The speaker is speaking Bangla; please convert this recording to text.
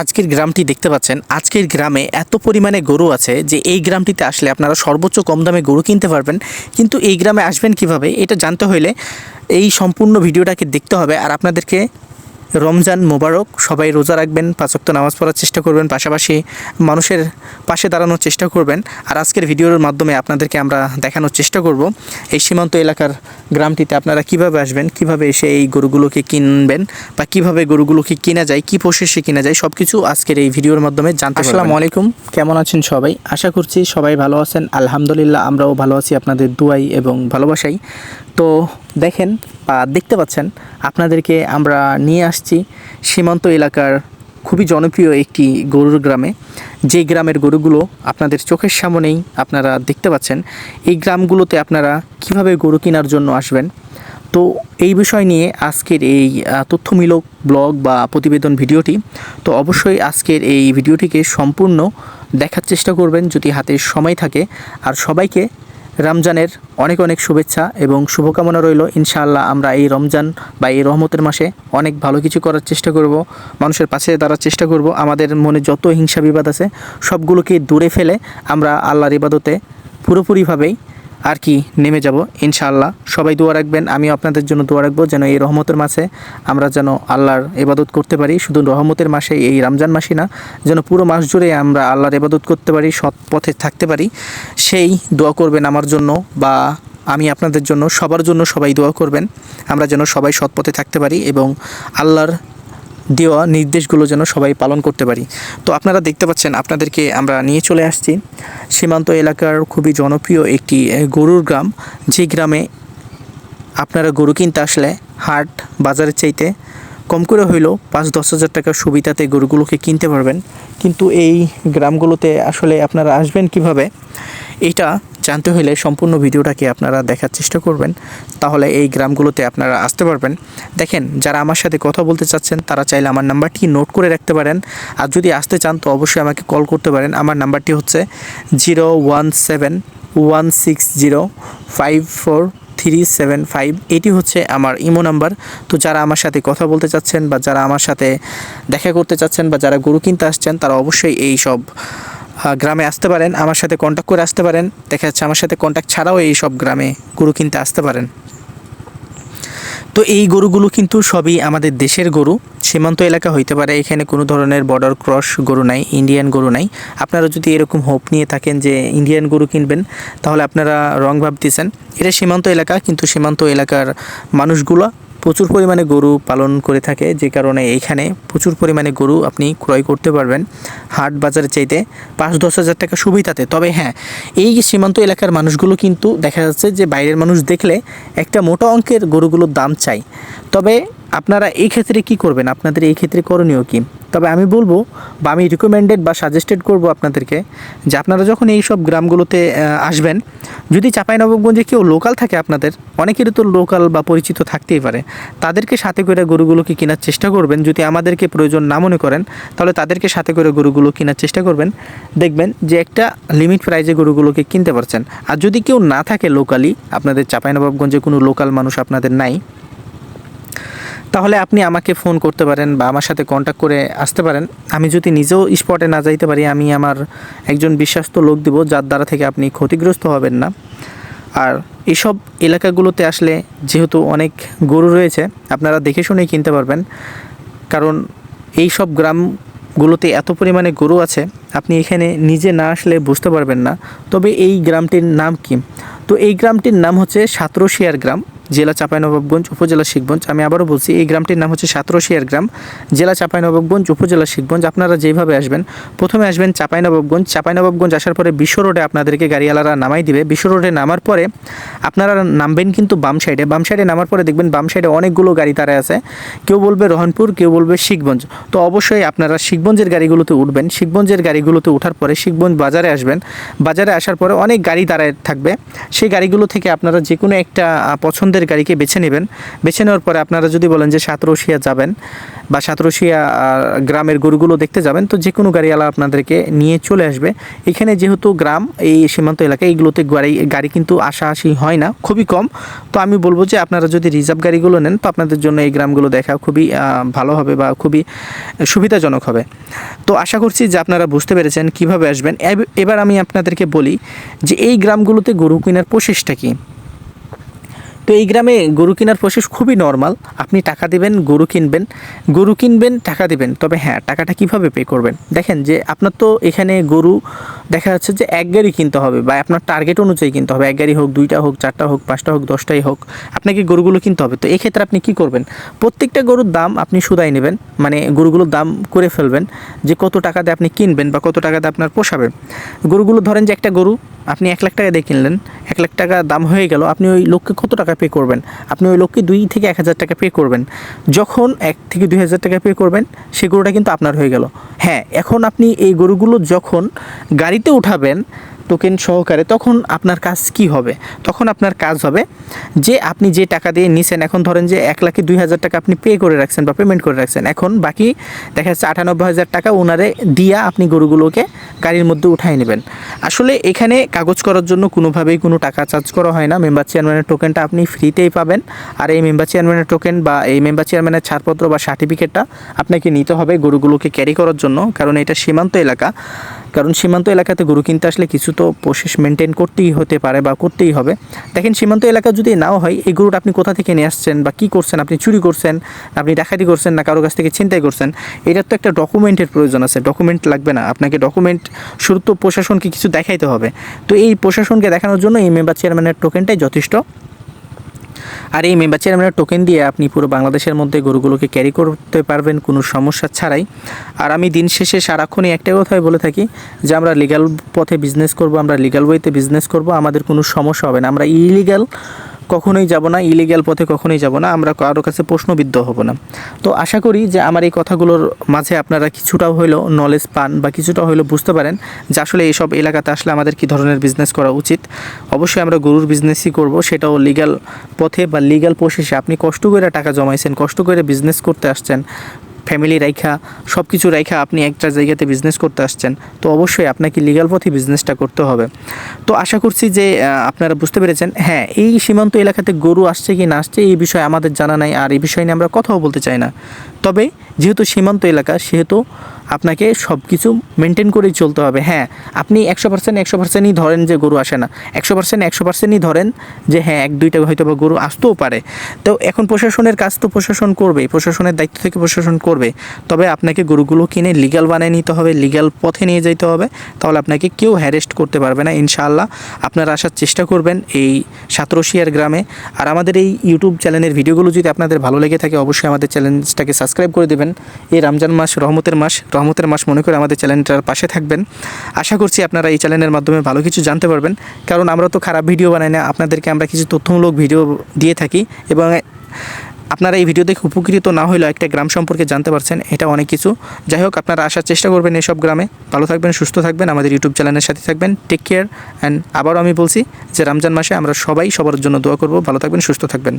আজকের গ্রামটি দেখতে পাচ্ছেন, আজকের গ্রামে এত পরিমাণে গরু আছে যে এই গ্রামটিতে আসলে আপনারা সর্বোচ্চ কম দামে গরু কিনতে পারবেন। কিন্তু এই গ্রামে আসবেন কীভাবে, এটা জানতে হলে এই সম্পূর্ণ ভিডিওটাকে দেখতে হবে আর আপনাদেরকে রমজান মোবারক, সবাই রোজা রাখবেন পাঁচক্ত নামাজ পড়ার চেষ্টা করবেন, পাশাপাশি মানুষের পাশে দাঁড়ানোর চেষ্টা করবেন। আর আজকের ভিডিওর মাধ্যমে আপনাদেরকে আমরা দেখানোর চেষ্টা করব এই সীমান্ত এলাকার গ্রামটিতে আপনারা কীভাবে আসবেন, কীভাবে এসে এই গরুগুলোকে কিনবেন বা কীভাবে গরুগুলোকে কিনা যায়, কি প্রসেসে কিনা যায় সব কিছু আজকের এই ভিডিওর মাধ্যমে জানতে আসসালামু আলাইকুম, কেমন আছেন সবাই? আশা করছি সবাই ভালো আছেন। আলহামদুলিল্লাহ আমরাও ভালো আছি, আপনাদের দুয়াই এবং ভালোবাসাই। তো দেখেন দেখতে পাচ্ছেন, আপনাদেরকে আমরা নিয়ে আসছি সীমান্ত এলাকার খুবই জনপ্রিয় একটি গরুর গ্রামে। যে গ্রামের গরুগুলো আপনাদের চোখের সামনেই আপনারা দেখতে পাচ্ছেন, এই গ্রামগুলোতে আপনারা কীভাবে গরু কেনার জন্য আসবেন? তো এই বিষয় নিয়ে আজকের এই তথ্যমূলক ব্লগ বা প্রতিবেদন ভিডিওটি, তো অবশ্যই আজকের এই ভিডিওটিকে সম্পূর্ণ দেখার চেষ্টা করবেন যদি হাতে সময় থাকে। আর সবাইকে রমজানের অনেক অনেক শুভেচ্ছা এবং শুভকামনা রইল, ইনশাআল্লাহ আমরা এই রমজান বা এই রহমতের মাসে অনেক ভালো কিছু করার চেষ্টা করব, মানুষের পাশে দাঁড়ার চেষ্টা করব, আমাদের মনে যত হিংসা বিবাদ আছে সবগুলোকে দূরে ফেলে আমরা আল্লাহর ইবাদতে পুরোপুরিভাবেই আর কি, নেমে যাব, ইনশাআল্লাহ। সবাই দোয়া রাখবেন, আমিও আপনাদের জন্য দোয়া রাখব, যেন এই রহমতের মাসে আমরা যেন আল্লাহর এবাদত করতে পারি। শুধু রহমতের মাসে এই রমজান মাসে না, যেন পুরো মাস জুড়ে আমরা আল্লাহর এবাদত করতে পারি, সৎ পথে থাকতে পারি। সেই দোয়া করবেন আমার জন্য বা আমি আপনাদের জন্য, সবার জন্য সবাই দোয়া করবেন। আমরা যেন সবাই সৎ পথে থাকতে পারি এবং আল্লাহর দেওয়া নির্দেশগুলো যেন সবাই পালন করতে পারি। তো আপনারা দেখতে পাচ্ছেন, আপনাদেরকে আমরা নিয়ে চলে আসছি। সীমান্ত এলাকার খুবই জনপ্রিয় একটি গরুর গ্রাম। যে গ্রামে আপনারা গরু কিনতে আসলে হাট বাজারের চাইতে কম করে হইলেও পাঁচ দশ হাজার টাকার সুবিধাতে গরুগুলোকে কিনতে পারবেন। কিন্তু এই গ্রামগুলোতে আসলে আপনারা আসবেন কীভাবে? এটা জানতে হলে সম্পূর্ণ ভিডিওটাকে আপনারা দেখার চেষ্টা করবেন। তাহলে এই গ্রামগুলোতে আপনারা আসতে পারবেন। দেখেন, যারা আমার সাথে কথা বলতে চাচ্ছেন, তারা চাইলে আমার নাম্বারটি নোট করে রাখতে পারেন। আর যদি আসতে চান, তো অবশ্যই আমাকে কল করতে পারেন। আমার নাম্বারটি হচ্ছে zero one seven one six zero five four three seven five. এটি হচ্ছে আমার ইমো নাম্বার। তো যারা আমার সাথে কথা বলতে চাচ্ছেন বা যারা আমার সাথে দেখা করতে চাচ্ছেন বা যারা গরু কিনতে আসছেন, তারা অবশ্যই এই সব গ্রামে আসতে পারেন, আমার সাথে কন্ট্যাক্ট করে আসতে পারেন। দেখা যাচ্ছে আমার সাথে কন্ট্যাক্ট ছাড়াও এই সব গ্রামে গরু কিনতে আসতে পারেন। তো এই গরুগুলো কিন্তু সবই আমাদের দেশের গরু। সীমান্ত এলাকা হইতে পারে, এখানে কোনো ধরনের বর্ডার ক্রস গরু নাই ইন্ডিয়ান গরু নাই। আপনারা যদি এরকম হোপ নিয়ে থাকেন যে ইন্ডিয়ান গরু কিনবেন, তাহলে আপনারা রং ভাবতেছেন। এটা সীমান্ত এলাকা, কিন্তু সীমান্ত এলাকার মানুষগুলো প্রচুর পরিমাণে গরু পালন করে থাকে, যে কারণে এইখানে প্রচুর পরিমাণে গরু আপনি ক্রয় করতে পারবেন। হাট বাজারে চাইতে পাঁচ দশ হাজার টাকা সুবিধাতে। তবে হ্যাঁ এই সীমান্ত এলাকার মানুষগুলো কিন্তু দেখা যাচ্ছে যে বাইরের মানুষ দেখলে একটা মোটা অঙ্কের গরুগুলোর দাম চাই তবে আপনারা এই ক্ষেত্রে কি করবেন? আপনাদের এই ক্ষেত্রে করণীয় কি? তবে আমি বলব বা আমি রিকমেন্ডেড বা সাজেস্টেড করব আপনাদেরকে যে আপনারা যখন এই সব গ্রামগুলোতে আসবেন, যদি চাঁপাইনবাবগঞ্জে কেউ লোকাল থাকে আপনাদের, অনেকেরই তো লোকাল বা পরিচিত থাকতেই পারে, তাদেরকে সাথে করে গরুগুলোকে কেনার চেষ্টা করবেন। যদি আমাদেরকে প্রয়োজন না মনে করেন, তাহলে তাদেরকে সাথে করে গরুগুলো কেনার চেষ্টা করবেন। দেখবেন যে একটা লিমিট প্রাইজে গরুগুলোকে কিনতে পারছেন। আর যদি কেউ না থাকে লোকালি আপনাদের চাঁপাইনবাবগঞ্জে কোনো লোকাল মানুষ আপনাদের নাই তাহলে আপনি আমাকে ফোন করতে পারেন বা আমার সাথে কন্ট্যাক্ট করে আসতে পারেন। আমি যদি নিজেও স্পটে না যাইতে পারি, আমি আমার একজন বিশ্বাস্ত লোক দিব, যার দ্বারা থেকে আপনি ক্ষতিগ্রস্ত হবেন না। আর এসব এলাকাগুলোতে আসলে যেহেতু অনেক গরু রয়েছে, আপনারা দেখে শুনেই কিনতে পারবেন। কারণ এই সব গ্রামগুলোতে এত পরিমাণে গরু আছে, আপনি এখানে নিজে না আসলে বুঝতে পারবেন না। তবে এই গ্রামটির নাম কি? তো এই গ্রামটির নাম হচ্ছে সাতরশিয়ার গ্রাম। জেলা চাঁপাইনবাবগঞ্জ, উপজেলা শিখগঞ্জ। আমি আবারও বলছি, এই গ্রামটির নাম হচ্ছে সাতরশিয়ার গ্রাম। জেলা চাঁপাইনবাবগঞ্জ, উপজেলা শিখগঞ্জ, আপনারা যেভাবে আসবেন, প্রথমে আসবেন চাঁপাইনবাবগঞ্জ। চাঁপাইনবাবগঞ্জ আসার পরে বিশ্ব রোডে আপনাদেরকে গাড়িওয়ালারা নামাই দিবে। বিশ্ব রোডে নামার পরে আপনারা নামবেন কিন্তু বাম সাইডে। বাম সাইডে নামার পরে দেখবেন বাম সাইডে অনেকগুলো গাড়ি তারা আছে। কেউ বলবে রহনপুর, কেউ বলবে শিখগঞ্জ। তো অবশ্যই আপনারা শিখগঞ্জের গাড়িগুলোতে উঠবেন। শিখগঞ্জের গাড়িগুলোতে ওঠার পরে শিখগঞ্জ বাজারে আসবেন। বাজারে আসার পরে অনেক গাড়ি দাঁড়ায় থাকবে। সেই গাড়িগুলো থেকে আপনারা যে কোনো একটা পছন্দের পছন্দের গাড়িকে বেছে নেবেন। বেছে নেওয়ার পরে আপনারা যদি বলেন যে সাতরশিয়া যাবেন বা সাতরশিয়া গ্রামের গরুগুলো দেখতে যাবেন, তো যে কোনো গাড়িওয়ালা আপনাদেরকে নিয়ে চলে আসবে। এখানে যেহেতু গ্রাম, এই সীমান্ত এলাকা, এইগুলোতে গাড়ি গাড়ি কিন্তু আসি হয় না, খুবই কম। তো আমি বলব যে আপনারা যদি রিজার্ভ গাড়িগুলো নেন, তো আপনাদের জন্য এই গ্রামগুলো দেখা খুবই ভালো হবে বা খুবই সুবিধাজনক হবে। তো আশা করছি যে আপনারা বুঝতে পেরেছেন কীভাবে আসবেন। এবার আমি আপনাদেরকে বলি যে এই গ্রামগুলোতে গরু কেনার প্রসেসটা কী। তো এই গ্রামে গরু কেনার প্রসেস খুবই নর্মাল আপনি টাকা দিবেন, গরু কিনবেন। গরু কিনবেন, টাকা দিবেন। তবে হ্যাঁ টাকাটা কীভাবে পে করবেন? দেখেন যে আপনার তো এখানে গরু দেখা যাচ্ছে যে এক গাড়ি কিনতে হবে বা আপনার টার্গেট অনুযায়ী কিনতে হবে। এক গাড়ি হোক, দুইটা হোক, চারটা হোক, পাঁচটা হোক, দশটাই হোক, আপনাকে গরুগুলো কিনতে হবে। তো এক্ষেত্রে আপনি কি করবেন? প্রত্যেকটা গরুর দাম আপনি সুদাই নেবেন মানে গরুগুলোর দাম করে ফেলবেন যে কত টাকা দিয়ে আপনি কিনবেন বা কত টাকা দিয়ে আপনার পোষাবে। গরুগুলো ধরেন যে একটা গরু আপনি এক লাখ টাকা দিয়ে কিনলেন, এক লাখ টাকা দাম হয়ে গেল, আপনি ওই লোককে কত টাকা পে করবেন। আপনি ওই লোককে দুই থেকে এক হাজার টাকা পে করবেন। যখন এক থেকে দুই হাজার টাকা পে করবেন সেই গরুটা কিন্তু আপনার হয়ে গেল। হ্যাঁ এখন আপনি এই গরুগুলো যখন গাড়িতে উঠাবেন টোকেন সহকারে তখন আপনার কাজ কি হবে? তখন আপনার কাজ হবে যে আপনি যে টাকা দিয়ে নিছেন, এখন ধরেন যে এক লাখে দুই হাজার টাকা আপনি পে করে রাখছেন বা পেমেন্ট করে রাখছেন, এখন বাকি দেখা যাচ্ছে আটানব্বই হাজার টাকা ওনারে দিয়া আপনি গরুগুলোকে গাড়ির মধ্যে উঠাই নেবেন। আসলে এখানে কাগজ করার জন্য কোনোভাবেই কোনো টাকা চার্জ করা হয় না। মেম্বার চেয়ারম্যানের টোকেনটা আপনি ফ্রিতেই পাবেন। আর এই মেম্বার চেয়ারম্যানের টোকেন বা এই মেম্বার চেয়ারম্যানের ছাড়পত্র বা সার্টিফিকেটটা আপনাকে নিতে হবে গরুগুলোকে ক্যারি করার জন্য। কারণ এটা সীমান্ত এলাকা। কারণ সীমান্ত এলাকাতে গরু কিনতে আসলে কিছু তো প্রসেস মেনটেন করতেই হতে পারে বা করতেই হবে। দেখেন, সীমান্ত এলাকা যদি নাও হয়, এই গরুটা আপনি কোথা থেকে নিয়ে আসছেন বা কী করছেন, আপনি চুরি করছেন, আপনি ডাকাতি করছেন না, কারও কাছ থেকে ছিনতাই করছেন, এটার তো একটা ডকুমেন্টের প্রয়োজন আছে। ডকুমেন্ট লাগবে না। আপনাকে ডকুমেন্ট শুরু তো প্রশাসনকে কিছু দেখাইতে হবে। তো এই প্রশাসনকে দেখানোর জন্য এই মেম্বার চেয়ারম্যানের টোকেনটাই যথেষ্ট। আর এই মেম্বার চেয়ারম্যানের টোকেন দিয়ে আপনি পুরো বাংলাদেশের মধ্যে গরুগুলোকে ক্যারি করতে পারবেন, কোনো সমস্যা ছাড়াই। আর আমি দিন শেষে সারাক্ষণই একটাই কথাই বলে থাকি যে আমরা লিগাল পথে বিজনেস করব, আমরা লিগাল ওয়েতে বিজনেস করব, আমাদের কোনো সমস্যা হবে না। আমরা ইলিগ্যাল কখনোই যাব না ইলিগ্যাল পথে কখনোই যাব না, আমরা কারও কাছে প্রশ্নবিদ্ধ হব না। তো আশা করি যে আমার এই কথাগুলোর মাঝে আপনারা কিছুটাও হইলেও নলেজ পান বা কিছুটা হইলেও বুঝতে পারেন যে আসলে এইসব এলাকাতে আসলে আমাদের কী ধরনের বিজনেস করা উচিত। অবশ্যই আমরা গরুর বিজনেসই করব, সেটাও লিগ্যাল পথে বা লিগ্যাল প্রসেসে আপনি কষ্ট করে টাকা জমাইছেন, কষ্ট করে বিজনেস করতে আসছেন ফ্যামিলি রাইখা সব কিছু রাইখা আপনি একটা জায়গাতে বিজনেস করতে আসছেন, তো অবশ্যই আপনাকে লিগাল পথে বিজনেসটা করতে হবে। তো আশা করছি যে আপনারা বুঝতে পেরেছেন হ্যাঁ এই সীমান্ত এলাকাতে গরু আসছে কি না আসছে এই বিষয়ে আমাদের জানা নাই, আর এই বিষয় নিয়ে আমরা কথাও বলতে চাই না। তবে যেহেতু সীমান্ত এলাকা, সেহেতু আপনাকে সব কিছু মেনটেন করেই চলতে হবে। হ্যাঁ আপনি একশো পার্সেন্ট একশো পার্সেন্টই ধরেন যে গরু আসে না। একশো পার্সেন্ট একশো পার্সেন্টই ধরেন যে হ্যাঁ এক, দুইটা হয়তো বা গরু আসতেও পারে। তো এখন প্রশাসনের কাজ তো প্রশাসন করবে প্রশাসনের দায়িত্ব থেকে প্রশাসন করবে। তবে আপনাকে গরুগুলো কিনে লিগাল বানিয়ে নিতে হবে লিগ্যাল পথে নিয়ে যেতে হবে। তাহলে আপনাকে কেউ হ্যারেস্ট করতে পারবে না, ইনশাআল্লাহ। আপনারা আসার চেষ্টা করবেন এই সাতরশিয়ার গ্রামে। আর আমাদের এই ইউটিউব চ্যানেলের ভিডিওগুলো যদি আপনাদের ভালো লেগে থাকে, অবশ্যই আমাদের চ্যানেলটাকে সাবস্ক্রাইব করে দেবেন। এই রমজান মাস, রহমতের মাস রহমতের মাস মনে করে আমাদের চ্যানেলটার পাশে থাকবেন। আশা করছি আপনারা এই চ্যানেলের মাধ্যমে ভালো কিছু জানতে পারবেন। কারণ আমরা তো খারাপ ভিডিও বানাই না, আপনাদেরকে আমরা কিছু তথ্যমূলক ভিডিও দিয়ে থাকি এবং আপনারা এই ভিডিও দেখে উপকৃত না হলেও একটা গ্রাম সম্পর্কে জানতে পারছেন, এটা অনেক কিছু। যাই হোক, আপনারা আসার চেষ্টা করবেন এসব গ্রামে। ভালো থাকবেন, সুস্থ থাকবেন, আমাদের ইউটিউব চ্যানেলের সাথে থাকবেন। টেক কেয়ার অ্যান্ড আবারও আমি বলছি যে রমজান মাসে আমরা সবাই সবার জন্য দোয়া করব। ভালো থাকবেন, সুস্থ থাকবেন।